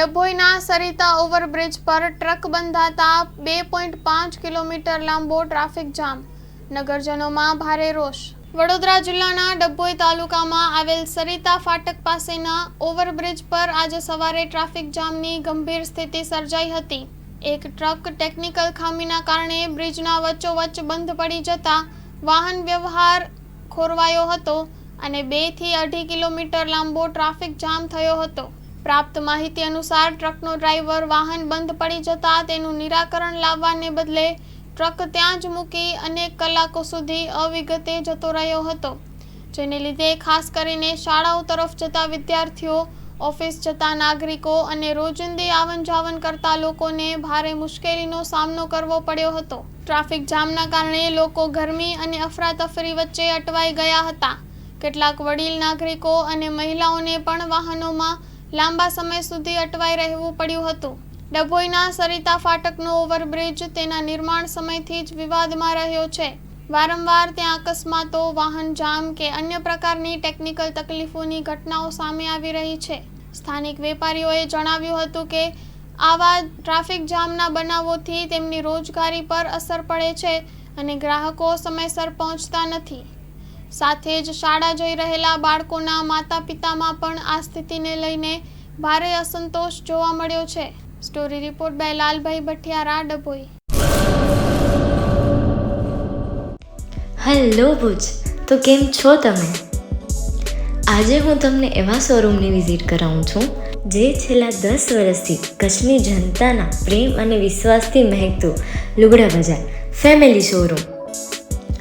ડભોઈના Sarita overbridge પર truck બંધાતા બે પોઈન્ટ પાંચ કિલોમીટર લાંબો ટ્રાફિક જામ. નગરજનોમાં ભારે રોષ. વડોદરા જિલ્લાના ડભોઈ તાલુકામાં આવેલ સરિતા ફાટક પાસેના ઓવરબ્રિજ પર આજે સવારે ટ્રાફિક જામની ગંભીર સ્થિતિ સર્જાઈ હતી. એક ટ્રક ટેકનિકલ ખામીના કારણે બ્રિજના વચ્ચોવચ્ચ બંધ પડી જતા વાહન વ્યવહાર ખોરવાયો હતો અને બેથી અઢી કિલોમીટર લાંબો ટ્રાફિક જામ થયો હતો. પ્રાપ્ત માહિતી અનુસાર ટ્રકનો ડ્રાઈવર વાહન બંધ પડી જતા તેનું નિરાકરણ લાવવાને બદલે ટ્રક ત્યાં જ મૂકી અનેક કલાકો સુધી અવિગતે જતો રહ્યો હતો. જેને લીધે ખાસ કરીને શાળાઓ તરફ જતા વિદ્યાર્થીઓ, ઓફિસ જતા નાગરિકો અને રોજિંદી આવન જાવન કરતા લોકોને ભારે મુશ્કેલીનો સામનો કરવો પડ્યો હતો. ટ્રાફિક જામના કારણે લોકો ગરમી અને અફરાતફરી વચ્ચે અટવાઈ ગયા હતા. કેટલાક વડીલ નાગરિકો અને મહિલાઓને પણ વાહનોમાં લાંબા સમય સુધી અટવાઈ રહેવું પડ્યું હતું. ડભોઈના સરિતા ફાટકનો ઓવરબ્રિજ તેના નિર્માણ સમયથી જ વિવાદમાં રહ્યો છે. વારંવાર ત્યાં અકસ્માતો, વાહન જામ કે અન્ય પ્રકારની ટેકનિકલ તકલીફોની ઘટનાઓ સામે આવી રહી છે. સ્થાનિક વેપારીઓએ જણાવ્યું હતું કે, આવા ટ્રાફિક જામના બનાવોથી તેમની રોજગારી પર અસર પડે છે અને ગ્રાહકો સમયસર પહોંચતા નથી. સાથે જ શાળા જઈ રહેલા બાળકોના માતા પિતામાં પણ આ સ્થિતિને લઈને ભારે અસંતોષ જોવા મળ્યો છે. Story report by Lalbhai Bhathiyara, Dabhoi. Hello Bhuj, તો કેમ છો તમે? આજે હું તમને એવા શોરૂમની વિઝિટ કરાવું છું, જે છેલ્લા દસ વર્ષથી કચ્છની જનતાના પ્રેમ અને વિશ્વાસથી મહેકતું લુગડા બજાર, ફેમિલી શોરૂમ.